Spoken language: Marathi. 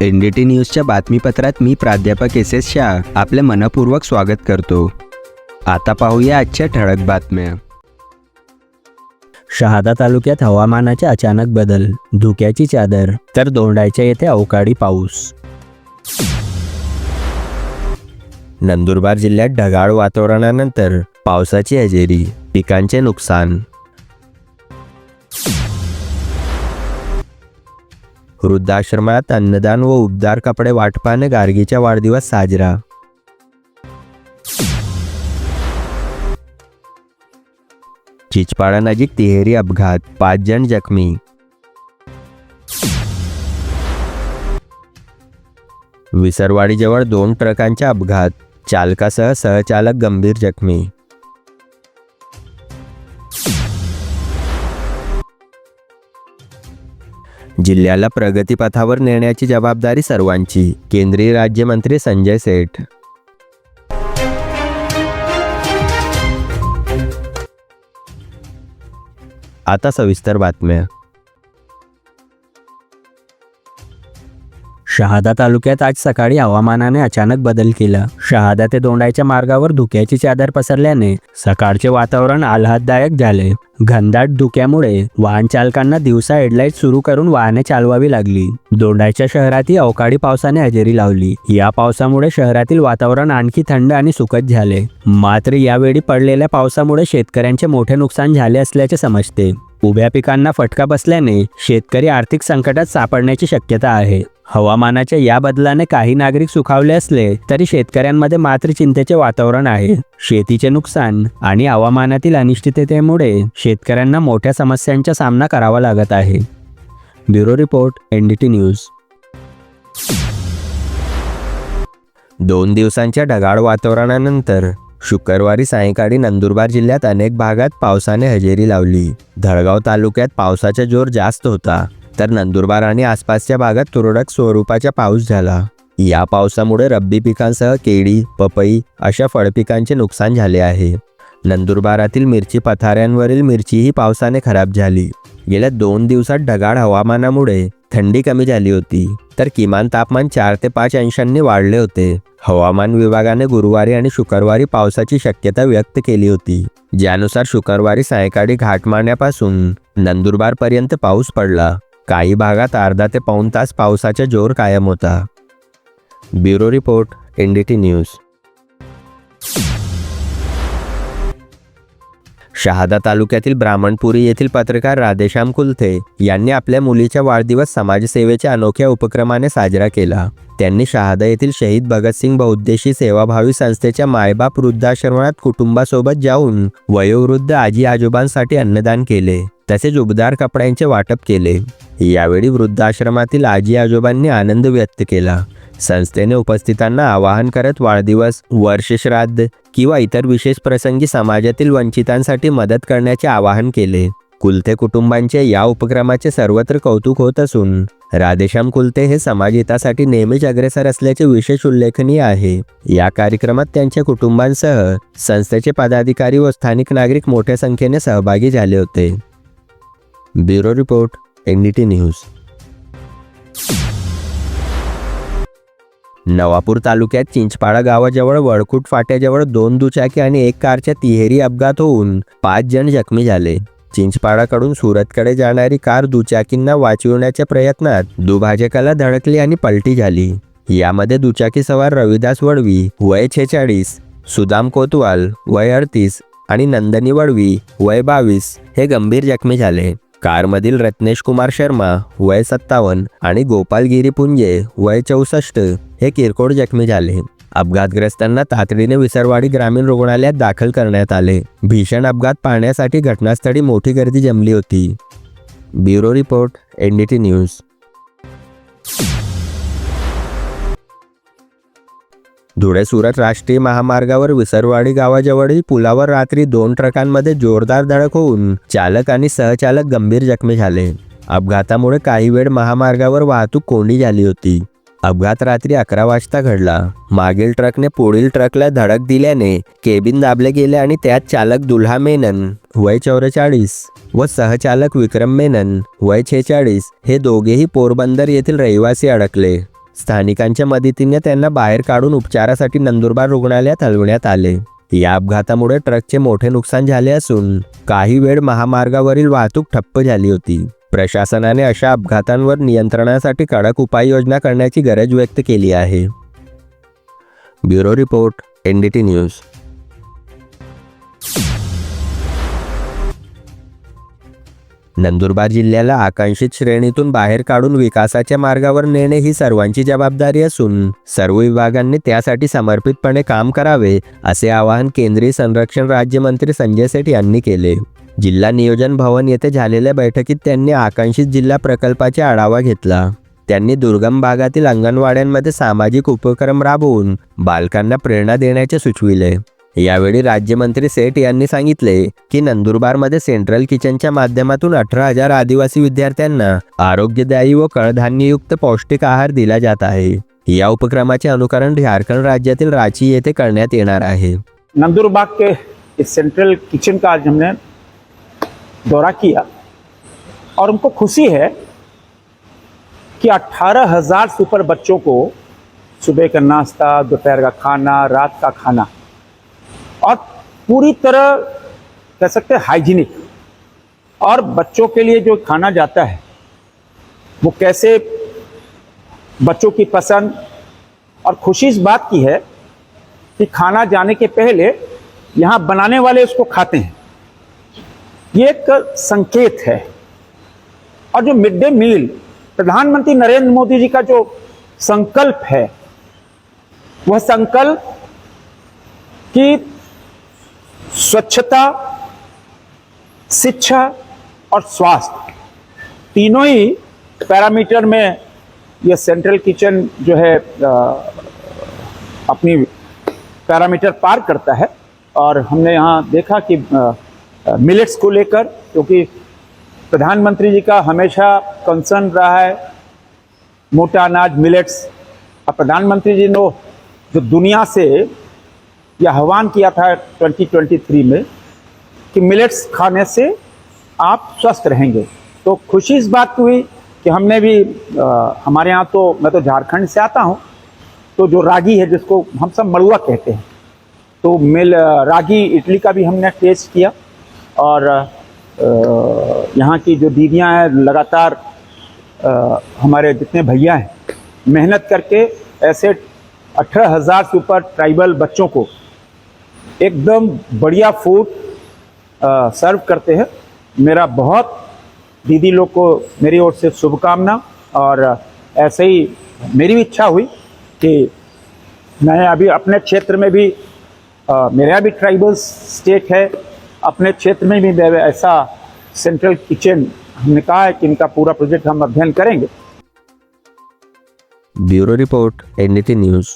एन डी टी न्यूजच्या बातमीपत्रात मी प्राध्यापक एस एस शाह आपले मनपूर्वक स्वागत करतो. आता पाहूया आजच्या ठळक बातम्या. शहादा तालुक्यात हवामानाचे अचानक बदल धुक्याची चादर तर दोंडायच्या येथे अवकाळी पाऊस. नंदुरबार जिल्ह्यात ढगाळ वातावरणानंतर पावसाची हजेरी पिकांचे नुकसान. वृद्धाश्रमात अन्नदान व उबदार कपडे वाटपाने गार्गीचा वाढदिवस साजरा. चिचपाडा नजीक तिहेरी अपघात पाच जण जखमी. विसरवाडीजवळ दोन ट्रकांचा अपघात चालकासह सहचालक गंभीर जखमी. जिल्ह्याला प्रगतीपथावर नेण्याची जबाबदारी सर्वांची. केंद्रीय राज्यमंत्री संजय सेठ. आता सविस्तर बातम्या. शहादा तालुक्यात आज सकाळी हवामानाने अचानक बदल केला. शहादा ते दोंडाईच्या मार्गावर धुक्याची चादर पसरल्याने सकाळचे वातावरण आल्हाददायक झाले. घनदाट धुक्यामुळे वाहन चालकांना दिवसा हेडलाईट सुरू करून वाहने चालवावी लागली. दोंडाईच्या शहरातही अवकाळी पावसाने हजेरी लावली. या पावसामुळे शहरातील वातावरण आणखी थंड आणि सुखद झाले. मात्र यावेळी पडलेल्या पावसामुळे शेतकऱ्यांचे मोठे नुकसान झाले असल्याचे समजते. उभ्या पिकांना फटका बसल्याने शेतकरी आर्थिक संकटात सापडण्याची शक्यता आहे. हवामानाच्या या बदलाने काही नागरिक सुखावले असले तरी शेतकऱ्यांमध्ये मात्र चिंतेचे वातावरण आहे. शेतीचे नुकसान आणि हवामानातील अनिश्चिततेमुळे शेतकऱ्यांना मोठ्या समस्यांचा सामना करावा लागत आहे. Bureau report NDT news. दोन दिवसांच्या ढगाळ वातावरणानंतर शुक्रवारी सायंकाळी नंदुरबार जिल्ह्यात अनेक भागात पावसाने हजेरी लावली. धळगाव तालुक्यात पावसाचा जोर जास्त होता. तर नंदुरबार आणि आसपासच्या भागात तुरळक स्वरूपाचा पाऊस झाला. या पावसामुळे रब्बी पिकांसह केळी पपई अशा फळपिकांचे नुकसान झाले आहे. नंदुरबारातील मिरची पथाऱ्यांवरील मिरचीही पावसाने खराब झाली. गेल्या दोन दिवसात ढगाळ हवामानामुळे थंडी कमी झाली होती तर किमान तापमान चार ते पाच अंशांनी वाढले होते. हवामान विभागाने गुरुवारी आणि शुक्रवारी पावसाची शक्यता व्यक्त केली होती ज्यानुसार शुक्रवारी सायंकाळी घाटमाळण्यापासून नंदुरबारपर्यंत पाऊस पडला. काही भागात अर्धा ते पाऊण तास पावसाचा जोर कायम होता. Bureau report NDT news. Shahada तालुक्यातील ब्राह्मणपुरी येथील पत्रकार राधेश्याम कुलथे यांनी आपल्या मुलीचा वाढदिवस समाजसेवेच्या अनोख्या उपक्रमाने साजरा केला. त्यांनी शहादा येथील शहीद भगतसिंग बहुद्देशी सेवाभावी संस्थेच्या मायबाप वृद्धाश्रमात कुटुंबासोबत जाऊन वयोवृद्ध आजी आजोबांसाठी अन्नदान केले. तसेच उबदार कपड्यांचे वाटप केले. यावेळी वृद्धाश्रमातील आजी आजोबांनी आनंद व्यक्त केला. संस्थेने उपस्थितांना आवाहन करत वाढदिवस वर्षश्राद्ध किंवा इतर विशेष प्रसंगी समाजातील वंचितांसाठी मदत करण्याचे आवाहन केले. कुलते कुटुंबांचे या उपक्रमाचे सर्वत्र कौतुक होत असून राधेश्याम कुलते हे समाजहितासाठी नेहमीच अग्रेसर असल्याचे विशेष उल्लेखनीय आहे. या कार्यक्रमात त्यांच्या कुटुंबांसह संस्थेचे पदाधिकारी व स्थानिक नागरिक मोठ्या संख्येने सहभागी झाले होते. Bureau report NDT news. Navapur तालुक्यात चिंचपाडा गावाजवळ वळकूट फाट्याजवळ दोन दुचाकी आणि एक कारच्या तिहेरी अपघात होऊन पाच जण जखमी झाले. चिंचपाडाकडून सुरतकडे जाणारी कार दुचाकींना वाचविण्याच्या प्रयत्नात दुभाजकाला धडकली आणि पलटी झाली. यामध्ये दुचाकी सवार रविदास वडवी वय छेचाळीस सुदाम कोतवाल वय अडतीस आणि नंदनी वडवी वय बावीस हे गंभीर जखमी झाले. कारमधील रत्नेश कुमार शर्मा वय सत्तावन्न आणि गोपालगिरी पुंजे वय चौसष्ट हे किरकोळ जखमी झाले. अपघातग्रस्तांना तातडीने विसरवाडी ग्रामीण रुग्णालयात दाखल करण्यात आले. भीषण अपघात पाहण्यासाठी घटनास्थळी मोठी गर्दी जमली होती. Bureau report NDT news. Dhule Surat राष्ट्रीय महामार्गावर विसरवाडी गावाजवळील पुलावर रात्री दोन ट्रकांमध्ये जोरदार धडक होऊन चालक आणि सहचालक गंभीर जखमी झाले. अपघातामुळे काही वेळ महामार्गावर वाहतूक कोंडी झाली होती. अपघात रात्री अकरा वाजता घडला. मागील ट्रकने पुढील ट्रकला धडक दिल्याने केबिन दाबले गेले आणि त्यात चालक दुल्हा मेनन वय चौवेचाळीस व सहचालक विक्रम मेनन वय छेचाळीस हे दोघेही पोरबंदर येथील रहिवासी अडकले. स्थानिकांच्या मदतीने त्यांना बाहेर काढून उपचारासाठी नंदुरबार रुग्णालयात हलवण्यात आले. या अपघातामुळे ट्रकचे मोठे नुकसान झाले असून काही वेळ महामार्गावरील वाहतूक ठप्प झाली होती. प्रशासनाने अशा अपघातांवर नियंत्रणासाठी कडक उपाययोजना करण्याची गरज व्यक्त केली आहे. Bureau report NDT news. Nandurbar जिल्ह्याला आकांक्षित श्रेणीतून बाहेर काढून विकासाच्या मार्गावर नेणे ही सर्वांची जबाबदारी असून सर्व विभागांनी त्यासाठी समर्पितपणे काम करावे असे आवाहन केंद्रीय संरक्षण राज्यमंत्री संजय सेठ यांनी केले. जिल्हा नियोजन भवन येथे झालेल्या बैठकीत त्यांनी आकांक्षित जिल्हा प्रकल्पाचा आढावा घेतला. त्यांनी दुर्गम भागातील अंगणवाड्यांमध्ये सामाजिक उपक्रम राबवून बालकांना प्रेरणा देण्याचे सुचविले. यावेळी राज्यमंत्री सेठ यांनी सांगितले की नंदुरबारमध्ये सेंट्रल किचनच्या माध्यमातून अठरा हजार आदिवासी विद्यार्थ्यांना आरोग्यदायी व कडधान्ययुक्त पौष्टिक आहार दिला जात आहे. या उपक्रमाचे अनुकरण झारखंड राज्यातील रांची येथे करण्यात येणार आहे. नंदुरबार के इस सेंट्रल किचन का आज हमने दौरा किया और उनको खुशी है कि अट्ठारह हजार बच्चों को सुबह का नाश्ता दोपहर का खाना रात का खाना पूरी तरह कह सकते हैं हाइजीनिक। और बच्चों के लिए जो खाना जाता है, वो कैसे बच्चों की पसंद और खुशी इस बात की है कि खाना जाने के पहले यहाँ बनाने वाले उसको खाते हैं। ये एक संकेत है। और जो मिड डे मील, प्रधानमंत्री नरेंद्र मोदी जी का जो संकल्प है, वह संकल्प कि स्वच्छता शिक्षा और स्वास्थ्य। तीनों ही पैरामीटर में यह सेंट्रल किचन जो है अ, अपनी पैरामीटर पार करता है। और हमने यहाँ देखा कि मिलेट्स को लेकर क्योंकि प्रधानमंत्री जी का हमेशा कंसर्न रहा है मोटा अनाज मिलेट्स और प्रधानमंत्री जी ने जो दुनिया से यह आह्वान किया था 2023 में कि मिलेट्स खाने से आप स्वस्थ रहेंगे। तो खुशी इस बात की हुई कि हमने भी अ, हमारे यहाँ तो मैं तो झारखंड से आता हूँ तो जो रागी है जिसको हम सब मड़ुआ कहते हैं तो मिल रागी इडली का भी हमने टेस्ट किया और यहाँ की जो दीदियाँ हैं लगातार अ, हमारे जितने भैया हैं मेहनत करके ऐसे अठारह हज़ार से ऊपर ट्राइबल बच्चों को एकदम बढ़िया फ़ूड सर्व करते हैं। मेरा बहुत दीदी लोग को मेरी ओर से शुभकामना और ऐसे ही मेरी भी इच्छा हुई कि मैं अभी अपने क्षेत्र में भी अ, मेरा भी ट्राइबल स्टेट है। अपने क्षेत्र में भी मैं ऐसा सेंट्रल किचन हमने कहा है कि इनका पूरा प्रोजेक्ट हम अध्ययन करेंगे। Bureau report NDT news.